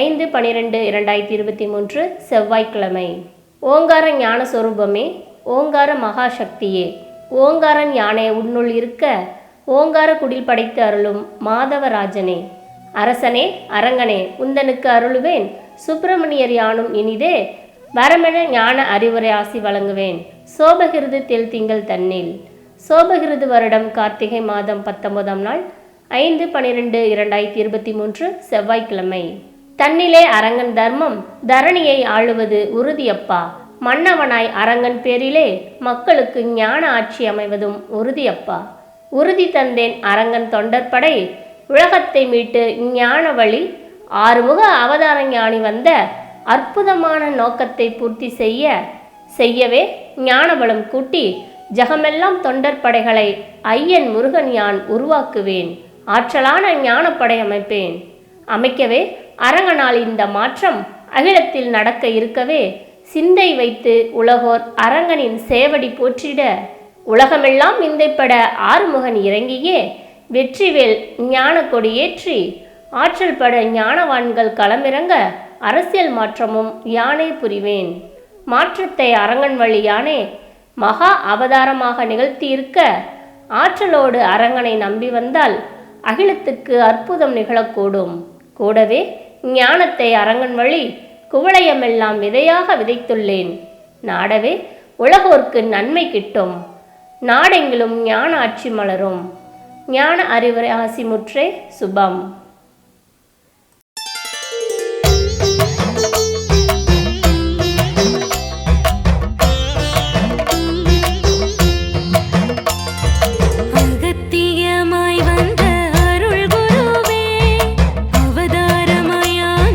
ஐந்து பனிரெண்டு இரண்டாயிரத்தி இருபத்தி மூன்று செவ்வாய்க்கிழமை. ஓங்கார ஞான சொரூபமே ஓங்கார மகாசக்தியே. ஓங்காரன் யானை உன்னுள் இருக்க ஓங்கார குடில் படைத்து அருளும் மாதவராஜனே. அரசனே அரங்கனே உந்தனுக்கு அருளுவேன். சுப்பிரமணியர் யானும் இனிதே வரமென ஞான அறிவுரை ஆசி வழங்குவேன். சோபகிருது தெல் திங்கள் தன்னில். சோபகிருது வருடம் கார்த்திகை மாதம் பத்தொன்பதாம் நாள் ஐந்து பனிரெண்டு இரண்டாயிரத்தி இருபத்தி மூன்று செவ்வாய்க்கிழமை. தன்னிலே அரங்கன் தர்மம் தரணியை ஆளுவது உறுதியப்பா. மன்னவனாய் அரங்கன் பேரிலே மக்களுக்கு ஞான ஆட்சி அமைவதும் உறுதியப்பா. உறுதி தந்தேன் அரங்கன் தொண்டற்படை. உலகத்தை மீட்டு ஞான வழி. ஆறுமுக அவதார ஞானி வந்த அற்புதமான நோக்கத்தை பூர்த்தி செய்ய செய்யவே ஞானபலம் கூட்டி ஜகமெல்லாம் தொண்டர் படைகளை ஐயன் முருகன் யான் உருவாக்குவேன். ஆற்றலான ஞானப்படை அமைப்பேன். அமைக்கவே அரங்கனால் இந்த மாற்றம் அகிலத்தில் நடக்க இருக்கவே சிந்தை வைத்து உலகோர் அரங்கனின் சேவடி போற்றிட உலகமெல்லாம் விந்தைப்பட ஆறுமுகன் இறங்கியே வெற்றிவேல் ஞான கொடியேற்றி ஆற்றல் பட ஞானவான்கள் களமிறங்க அரசியல் மாற்றமும் யானே புரிவேன். மாற்றத்தை அரங்கன் வழி யானே மகா அவதாரமாக நிகழ்த்தியிருக்க ஆற்றலோடு அரங்கனை நம்பி வந்தால் அகிலத்துக்கு அற்புதம் நிகழக்கூடும். கூடவே ஞானத்தை அரங்கன் வழி குவளையமெல்லாம் விதையாக விதைத்துள்ளேன். நாடவே உலகோர்க்கு நன்மை கிட்டும். நாடெங்கிலும் ஞான ஆட்சி மலரும். ஞான அறிவுரை ஆசிமுற்றே சுபம்.